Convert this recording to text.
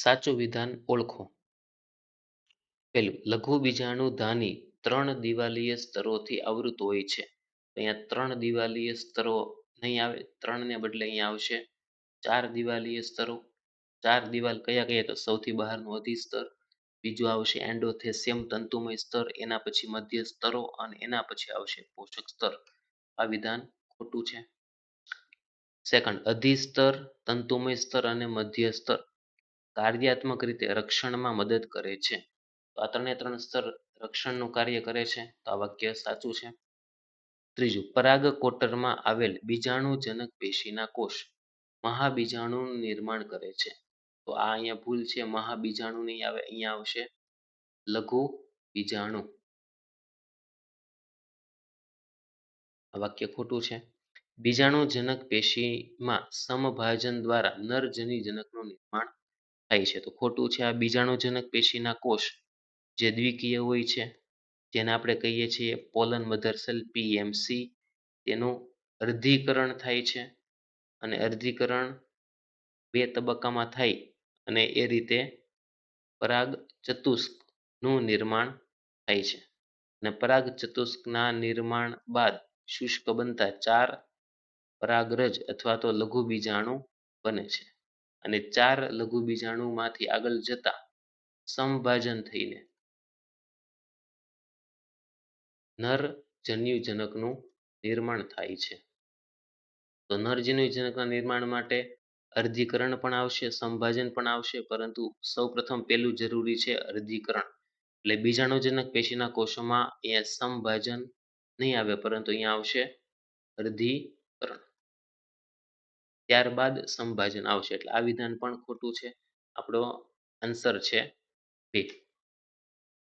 સાચું વિધાન ઓળખો. પેલું લઘુ બીજાણુ ધાની ત્રણ દિવાલીય સ્તરોથી આવૃત હોય છે. અહીંયા ત્રણ દિવાલીય સ્તરો નહીં આવે, ત્રણને બદલે અહીંયા આવશે ચાર દિવાલીય સ્તરો. ચાર દિવાલ કયા કયા? તો સૌથી બહારનું અધિસ્તર, બીજું આવશે એન્ડોથેસિયમ તંતુમય સ્તર, એના પછી મધ્ય સ્તરો અને એના પછી આવશે પોષક સ્તર. આ વિધાન ખોટું છે. સેકન્ડ, અધિસ્તર, તંતુમય સ્તર અને મધ્ય સ્તર. કાર્યાત્મક રીતે રક્ષણમાં મદદ કરે છે. તો આ ત્રણે ત્રણ સ્તર રક્ષણનું કાર્ય કરે છે. તો આ વાક્ય સાચું છે. ત્રીજું, પરાગ કોટરમાં આવેલ બીજાણુજનક પેશીના કોષ મહાબીજાણુનું નિર્માણ કરે છે. તો આ અહીંયા ભૂલ છે. મહાબીજાણુ નહીં આવે, અહીંયા આવશે. લઘુ બીજાણુ. આ વાક્ય ખોટું છે. બીજાણુજનક પેશીમાં સમભાજન દ્વારા નરજનીજનકનું નિર્માણ થાય છે. તો ખોટું છે આ બીજાણુજનક પેશીના કોષ જે દ્વિકીય હોય છે, જેને આપણે કહીએ છીએ પોલન મધર સેલ પીએમસી તેનું અર્ધીકરણ થાય છે અને અર્ધીકરણ બે તબક્કામાં થાય અને એ રીતે પરાગ ચતુષ્કનું નિર્માણ થાય છે. અને પરાગ ચતુષ્કના નિર્માણ બાદ શુષ્ક બનતા ચાર પરાગરજ અથવા તો લઘુ બીજાણુ બને છે. અને ચાર લઘુ બીજાણુમાંથી આગળ જતા સંભાજન થઈને નર જન્યુજનકનું નિર્માણ થાય છે. તો નર જન્યુજનકના નિર્માણ માટે અર્ધીકરણ પણ આવશે, સંભાજન પણ આવશે, પરંતુ સૌપ્રથમ પહેલું જરૂરી છે અર્ધીકરણ. એટલે બીજાણુજનક પેશીના કોષોમાં અહીંયા સંભાજન નહીં આવે, પરંતુ અહીંયા આવશે અર્ધીકરણ. ત્યારબાદ સંભાજન આવશે. એટલે આ વિધાન પણ ખોટું છે. આપણો આન્સર છે બે